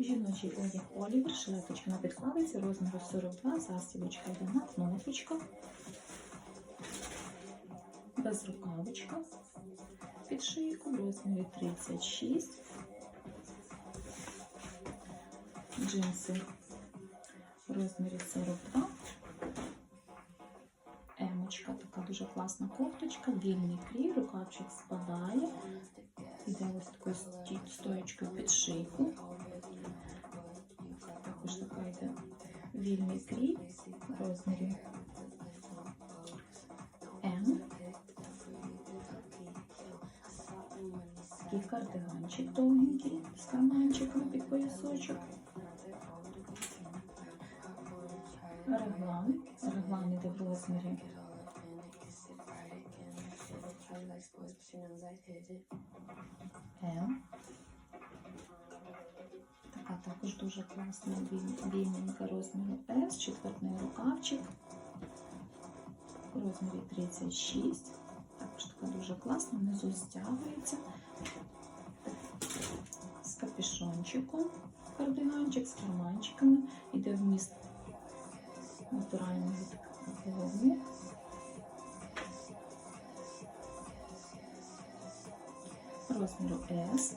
Жіночий одяг Олівер, жилеточка на підкладиці розміру 42, застібочка йде на безрукавочка, під шийку в розмірі 36, джинси в розмірі 42, емочка, така дуже класна кофточка, вільний крій, рукавчик спадає, іде ось такою стоєчкою під шийку. Також така йде вільний крій в розмірі М. Такий кардиганчик довгенький з карманчиком під поясочок. Реглан. Реглан іде розмірі М. Така також дуже класна вільненька розміру С, четвертний рукавчик розмірі 36. Також така дуже класна, внизу стягується з капюшончиком, кардиганчик з карманчиками, іде вміст натуральної вовни. Розміру S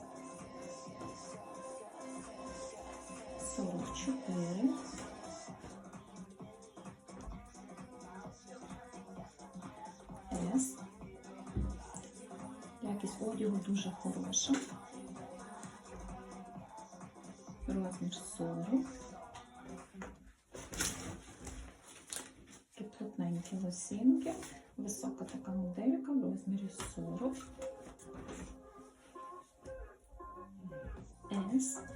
44 S Якість одягу дуже хороша. Розмір 40. Тут плотненькі лосінки. Висока така моделька в розмірі 40. S.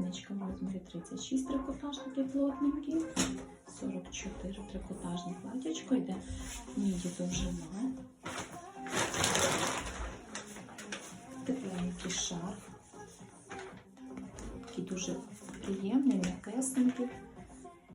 Спідничка в розмірі 36 трикотажники плотненькі, 44 трикотажні платячко йде міді довжина. Тепленький шарф. Такий дуже приємний, м'якесенький.